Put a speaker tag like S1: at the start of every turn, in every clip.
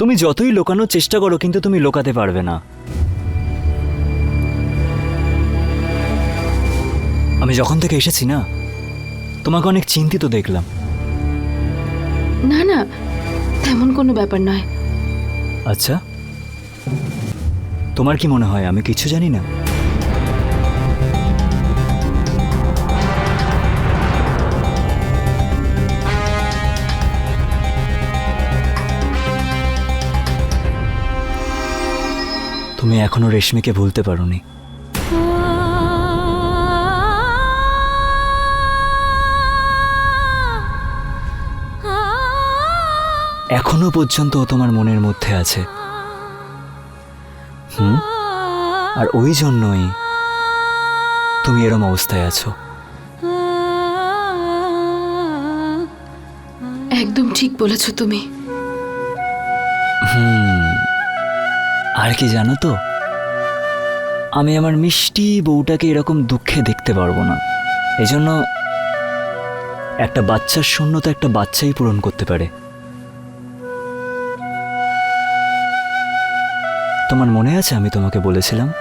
S1: তুমি যতই লোকানোর চেষ্টা করো কিন্তু তুমি লোকাতে পারবে না। আমি যখন থেকে এসেছি না তোমাকে অনেক চিন্তিত দেখলাম।
S2: না না তেমন কোনো ব্যাপার নয়।
S1: আচ্ছা তোমার কি মনে হয় আমি কিছু জানি না? তুমি এখনও রেশমিকে ভুলতে পারোনি। এখনও পর্যন্ত ও তোমার মনের মধ্যে আছে। হুম? আর ওই জন্যই তুমি এরম অবস্থায় আছো।
S2: একদম ঠিক বলেছ তুমি।
S1: আর কি জানো তো? আমি আমার মিষ্টি বউটাকে এরকম দুঃখে দেখতে পারব না। এজন্য একটা বাচ্চার শূন্যতা একটা বাচ্চাই পূরণ করতে পারে। তোমার মনে আছে আমি তোমাকে বলেছিলাম?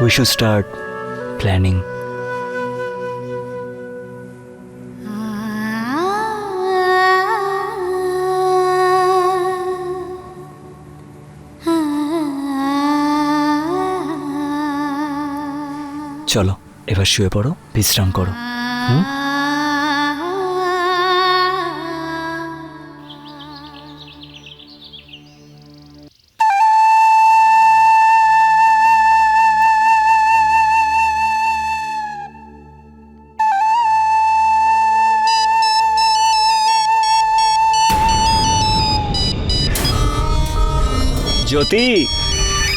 S1: উই শুড স্টার্ট প্ল্যানিং চলো এবার শুয়ে পড়ো বিশ্রাম করো। হুম? জ্যোতি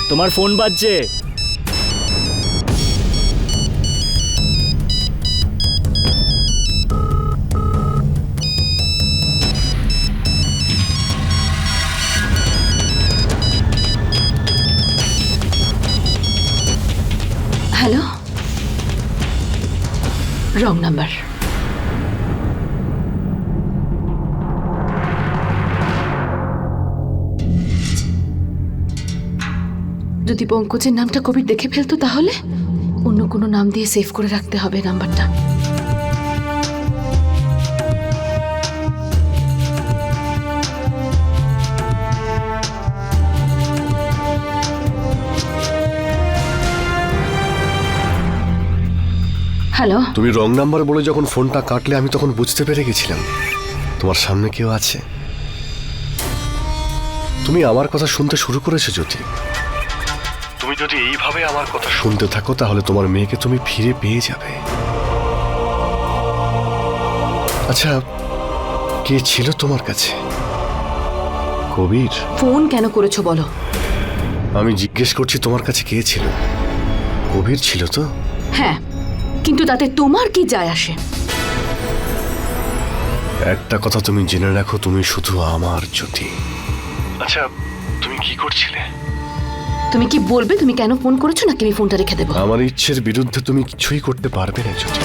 S1: তোমার ফোন বাজছে।
S2: রং নাম্বার যদি পঙ্কজের নামটা কবির দেখে ফেলতো তাহলে অন্য কোনো নাম দিয়ে সেভ করে রাখতে হবে নাম্বারটা। হ্যালো
S3: তুমি রং নাম্বার বলে যখন ফোনটা কাটলে আমি তখন বুঝতে পেরে গেছিলাম। তোমার সামনে কেউ আছে? তুমি আমার কথা শুনতে শুরু করেছ জ্যোতি। তুমি যদি এইভাবে আমার কথা শুনতে থাকো তাহলে তোমার মেয়েকে তুমি ফিরে পেয়ে যাবে। আচ্ছা কে ছিল তোমার কাছে? কবির?
S2: ফোন কেন করেছ বলো?
S3: আমি জিজ্ঞেস করছি তোমার কাছে কে ছিল? কবির ছিল তো?
S2: হ্যাঁ। কিন্তু তাতে তোমার কি যায় আসে?
S3: একটা কথা তুমি জেনে রাখো তুমি শুধু আমার জ্যোতি। আচ্ছা তুমি কি করছিলে?
S2: তুমি কি বলবে তুমি কেন ফোন করেছ নাকি আমি ফোনটা রেখে দেবো?
S3: আমার ইচ্ছের বিরুদ্ধে তুমি কিছুই করতে পারবে না জ্যোতি।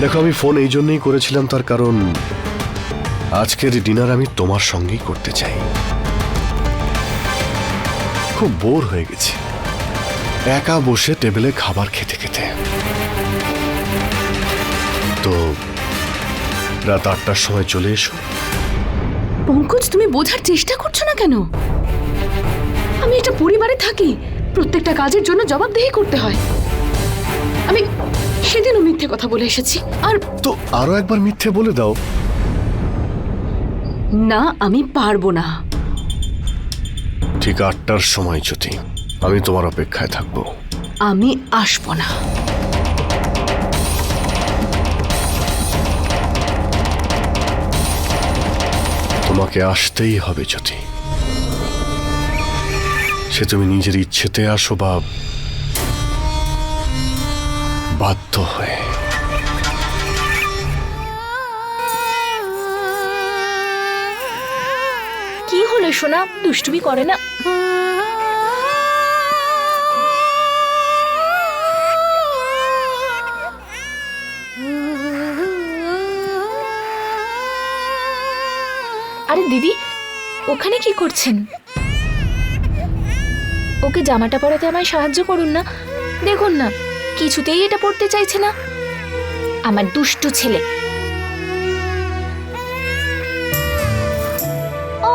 S3: দেখো আমি ফোন এই জন্যই করেছিলাম তার কারণ আজকের ডিনার আমি তোমার সঙ্গেই করতে চাই। খুব বোর হয়ে গেছি। একা বসে টেবিলে খাবার খেতে খেতে। তো রাত আটটার সময় চলে এসো।
S2: পঙ্কজ তুমি বোঝার চেষ্টা করছ না কেন? আমি একটা পরিবারে থাকি প্রত্যেকটা কাজের জন্য জবাবদেহি করতে হয়। আমি সেদিনও মিথ্যে কথা বলে এসেছি আর
S3: তো আরও একবার মিথ্যে বলে দাও।
S2: না আমি পারব না।
S3: ঠিক আটটার সময় জ্যোতি আমি তোমার অপেক্ষায় থাকব।
S2: আমি আসব না।
S3: তোমাকে আসতেই হবে জ্যোতি। সে তুমি নিজের ইচ্ছেতে আসো বা বাধ্য হয়ে।
S4: কি হলো সোনা? দুষ্টুমি করে না? আরে দিদি ওখানে কি করছেন? ওকে জামাটা পরাতে আমায় সাহায্য করুন না। দেখুন না কিছুতেই এটা পড়তে চাইছে না। আমার দুষ্টু ছেলে। ও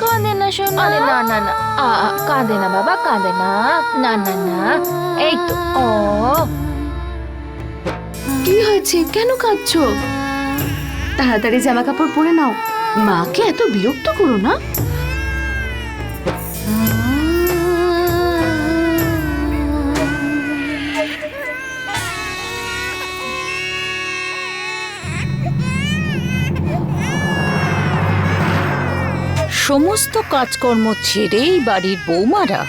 S4: কাঁদে না শোনা আরে না না না। আ, আ, কাঁদে না বাবা কাঁদে না। না না না। এই তো ও
S2: কি হয়েছে? কেন কাঁদছো? তাড়াতাড়ি জামা কাপড় পরে নাও। মাকে এত বিরক্ত করো না।
S5: সমস্ত কাজকর্ম ছেড়েই বাড়ির বৌমারা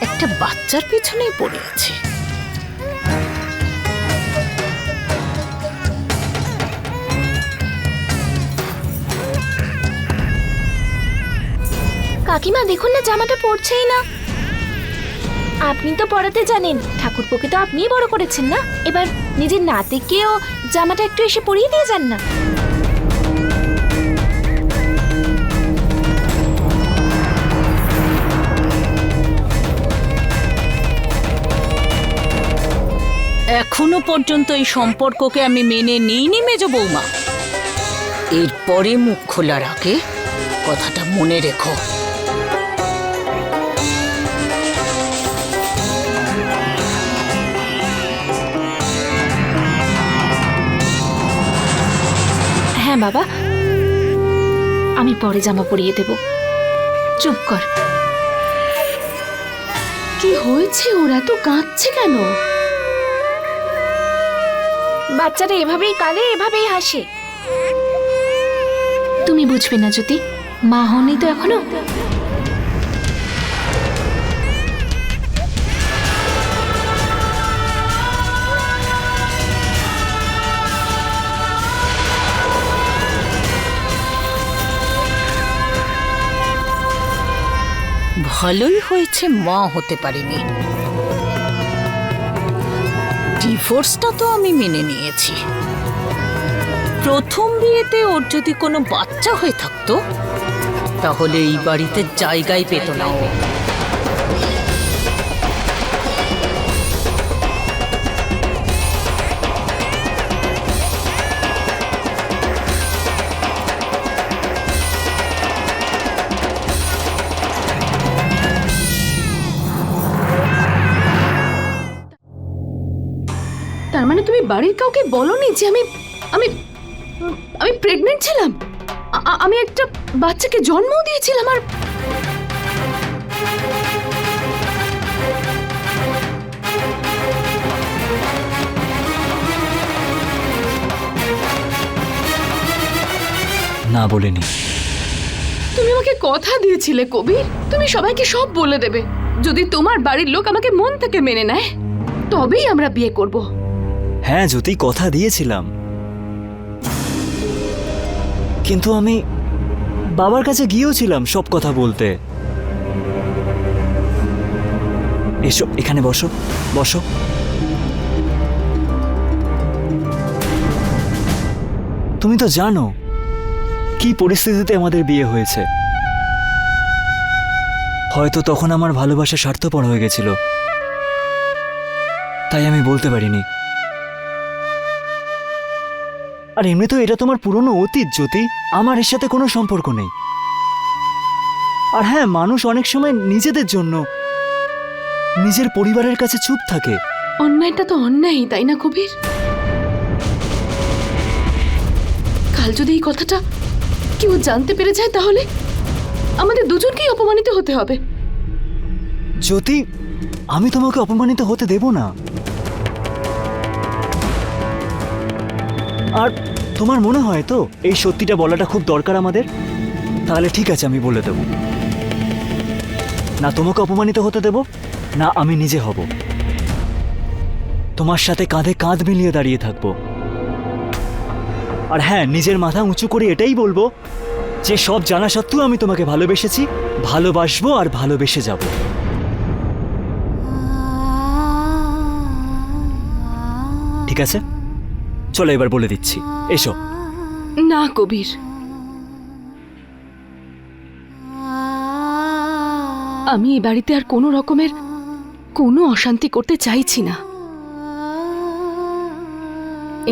S5: একটা বাচ্চার পেছনেই পড়ে আছে।
S4: কাকিমা, দেখুন না জামাটা পরছেই না। আপনি তো পড়াতে জানেন, ঠাকুরপোকে তো আপনিই বড় করেছেন না? এবার নিজের নাতিকেও জামাটা একটু এসে পরিয়ে দিয়ে যান না।
S5: এখনও পর্যন্ত এই সম্পর্ককে আমি মেনে নিইনি, মেজ বৌমা। এরপরে মুখ খোলার আগে কথাটা মনে রেখো।
S4: বাবা। আমি পরে জামা পরিয়ে দেব। চুপ কর।
S2: কি হয়েছে ওরা? এত কাঁদছে কেন?
S4: বাচ্চারা এভাবেই কাঁদে এভাবেই হাসে। তুমি বুঝবে না জ্যোতি। মা হনি তো এখনও?
S5: ভালোই হয়েছে, মা হতে পারিনি। ডিভোর্সটা তো আমি মেনে নিয়েছি। প্রথম বিয়েতে ওর যদি কোনো বাচ্চা হয়ে থাকতো, তাহলে এই বাড়িতে জায়গায় পেত না ও।
S2: বাড়ির কাউকে বলনি যে আমি আমি আমি প্রেগনেন্ট ছিলাম। আমি একটা বাচ্চাকে জন্মও দিয়েছিলাম আর
S1: না বলিনি।
S2: তুমি আমাকে কথা দিয়েছিলে কবির তুমি সবাইকে সব বলে দেবে। যদি তোমার বাড়ির লোক আমাকে মন থেকে মেনে নেয় তবেই আমরা বিয়ে করব।
S1: হ্যাঁ জ্যোতি, কথা দিয়েছিলাম। কিন্তু আমি বাবার কাছে গিয়েওছিলাম সব কথা বলতে। এসো, এখানে বসো বসো। তুমি তো জানো কি পরিস্থিতিতে আমাদের বিয়ে হয়েছে। হয়তো তখন আমার ভালোবাসা স্বার্থপর হয়ে গেছিল। তাই আমি বলতে পারিনি। আর এমনি তো এটা তোমার পুরনো অতীত জ্যোতি। আমার এর সাথে কোনো সম্পর্ক নেই। আর হ্যাঁ মানুষ অনেক সময় নিজেদের জন্য নিজের পরিবারের কাছে চুপ থাকে।
S2: অন্যায়টা তো অন্যায় তাই না কবির? কাল যদি এই কথাটা কেউ জানতে পেরে যায় তাহলে আমাদের দুজনকেই অপমানিত হতে হবে।
S1: জ্যোতি আমি তোমাকে অপমানিত হতে দেব না। আর তোমার মনে হয় তো এই সত্যিটা বলাটা খুব দরকার আমাদের? তাহলে ঠিক আছে, আমি বলে দেব। না তোমাকে অপমানিত হতে দেব, না আমি নিজে হব। তোমার সাথে কাঁধে কাঁধ মিলিয়ে দাঁড়িয়ে থাকব। আর হ্যাঁ নিজের মাথা উঁচু করে এটাই বলব যে সব জানা সত্ত্বেও আমি তোমাকে ভালোবেসেছি, ভালোবাসবো আর ভালোবেসে যাব। ঠিক আছে? চলে এবার বলে দিচ্ছি। এসো।
S2: না কবির। আমি এ বাড়িতে আর কোনো রকমের কোনো অশান্তি করতে চাইছি না।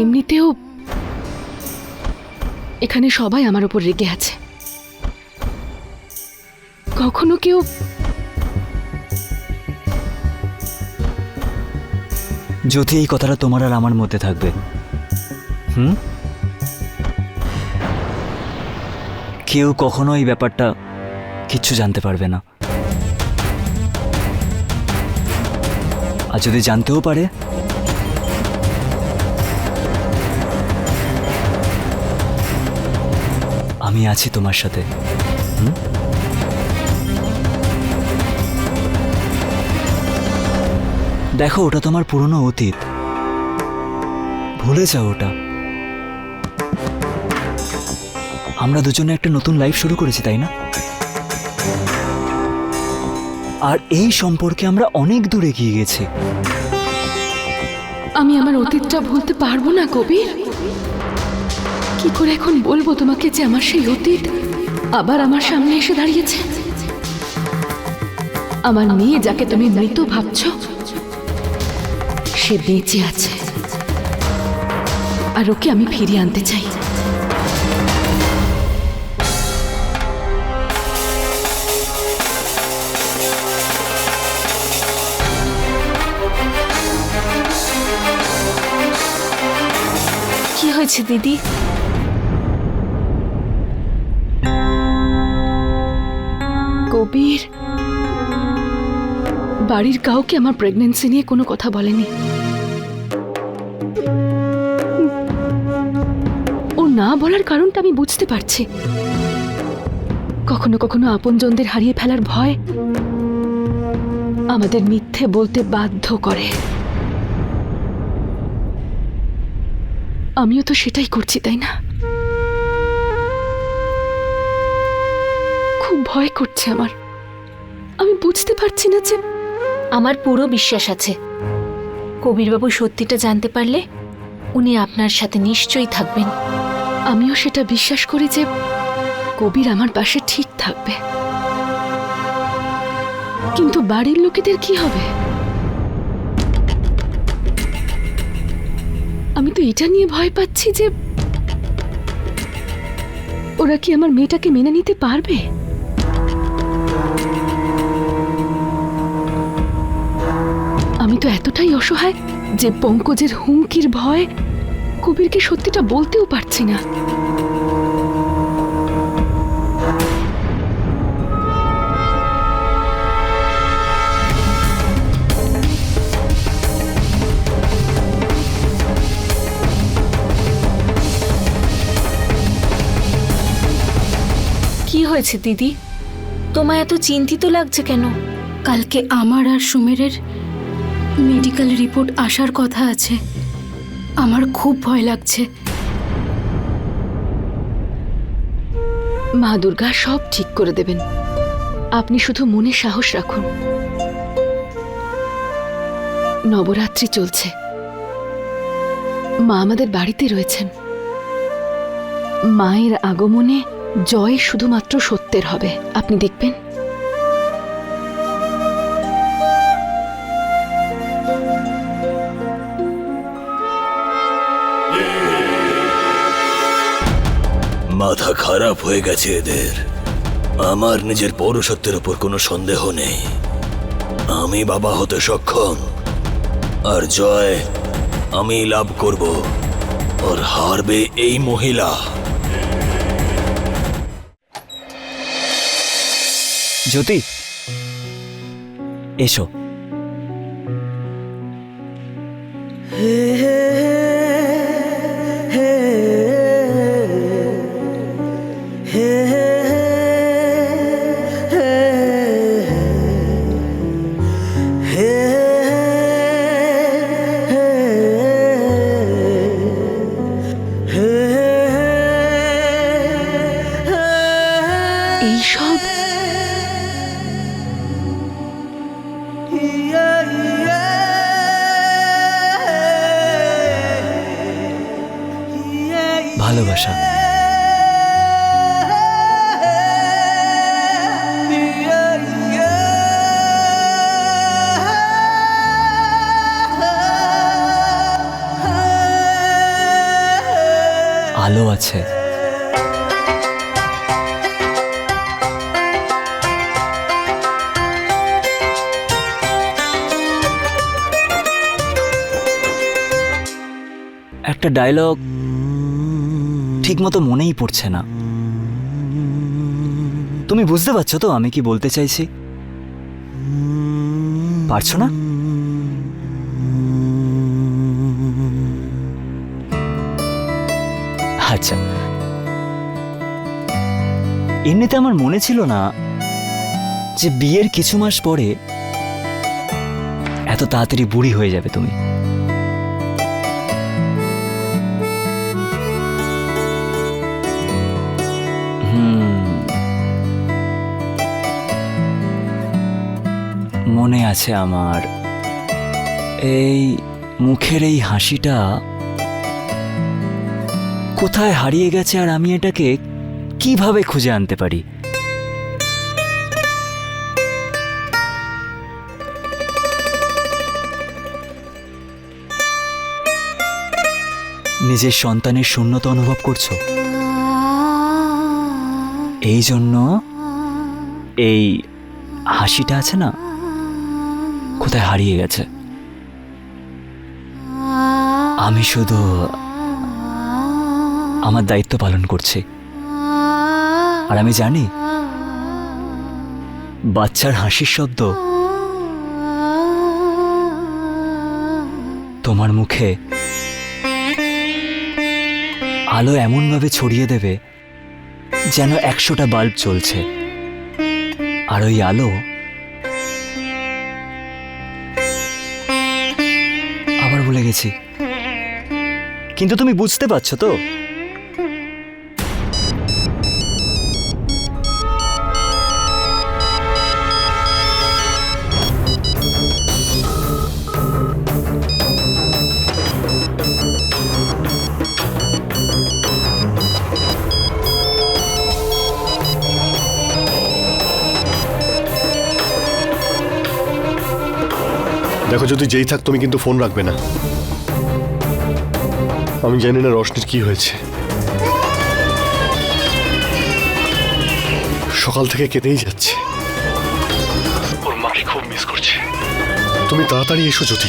S2: এমনিতেও এখানে সবাই আমার উপর রেগে আছে। কখনো কেউ
S1: যদি এই কথাটা তোমার আর আমার মধ্যে থাকবে হুম? কেউ কখনো এই ব্যাপারটা কিচ্ছু জানতে পারবে না। আর যদি জানতেও পারে? আমি আছি তোমার সাথে। হুম? দেখো, ওটা তোমার পুরনো অতীত। ভুলে যাও ওটা। আমরা দুজনে একটা নতুন লাইফ শুরু করেছি, তাই না? আর এই সম্পর্কে আমরা অনেক দূরে এগিয়ে গেছি।
S2: আমি আমার অতীতটা ভুলতে পারব না, কবির। কি করে এখন বলব তোমাকে যে আমার সেই অতীত আবার আমার সামনে এসে দাঁড়িয়েছে? আমার মেয়ে যাকে তুমি মৃত ভাবছ, সে বেঁচে আছে। আর ওকে আমি ফিরিয়ে আনতে চাই।
S4: হয়েছে দিদি।
S2: কবির, বাড়ির কাউকে আমার প্রেগনেন্সি নিয়ে কোনো কথা বলেনি। ও না বলার কারণটা আমি বুঝতে পারছি। কখনো কখনো আপনজনদের হারিয়ে ফেলার ভয় আমাদের মিথ্যে বলতে বাধ্য করে। আমিও তো সেটাই করছি, তাই না? খুব ভয় করছে আমার। আমি বুঝতে পারছি না যে
S4: আমার পুরো বিশ্বাস আছে। কবিরবাবু সত্যিটা জানতে পারলে উনি আপনার সাথে নিশ্চয়ই থাকবেন।
S2: আমিও সেটা বিশ্বাস করি যে কবির আমার পাশে ঠিক থাকবে। কিন্তু বাড়ির লোকেদের কি হবে? আমি তো এটা নিয়ে ভয় পাচ্ছি যে ওরা কি আমার মেয়েটাকে মেনে নিতে পারবে? আমি তো এতটাই অসহায় যে পঙ্কজের হুমকির ভয় কবিরকে সত্যিটা বলতেও পারছি না।
S4: হয়েছে দিদি? তোমায় এত চিন্তিত লাগছে কেন?
S6: কালকে আমার আর সুমেরের মেডিকেল রিপোর্ট আসার কথা আছে। আমার খুব ভয় লাগছে।
S2: মা দুর্গা সব ঠিক করে দেবেন। আপনি শুধু মনে সাহস রাখুন। নবরাত্রি চলছে। মা আমাদের বাড়িতে রয়েছেন। মায়ের আগমনে জয় শুধুমাত্র সত্যের হবে। আপনি দেখবেন।
S7: মাথা খারাপ হয়ে গেছে এদের। আমার নিজের পৌরসত্বের ওপর কোনো সন্দেহ নেই। আমি বাবা হতে সক্ষম। আর জয়, আমি লাভ করব। আর হারবে এই মহিলা।
S1: জ্যোতি। এসো। ভালোবাসা। আলো আছে। একটা ডায়লগ ঠিক মতো মনেই পড়ছে না। তুমি বুঝতে পারছ তো আমি কি বলতে চাইছি? পারছ না? আচ্ছা। এমনিতে আমার মনে ছিল না যে বিয়ের কিছু মাস পরে এত তাড়াতাড়ি বুড়ি হয়ে যাবে তুমি। মনে আছে আমার। এই মুখের এই হাসিটা কোথায় হারিয়ে গেছে আর আমি এটাকে কীভাবে খুঁজে আনতে পারি? নিজের সন্তানের শূন্যতা অনুভব করছ? এই জন্য এই হাসিটা আছে না? কোথায় হারিয়ে গেছে। আমি শুধু আমার দায়িত্ব পালন করছি। আর আমি জানি, বাচ্চার হাসির শব্দ তোমার মুখে আলো এমনভাবে ছড়িয়ে দেবে যেন একশোটা বাল্ব চলছে আর ওই আলো গেছি কিন্তু তুমি বুঝতে পারছ তো?
S3: দেখো যদি যেই থাক, তুমি কিন্তু ফোন রাখবে না। আমি জানি না রশনির কি হয়েছে। সকাল থেকে কেঁদেই যাচ্ছে। ওর মাকে খুব মিস করছে। তুমি তাড়াতাড়ি এসো যদি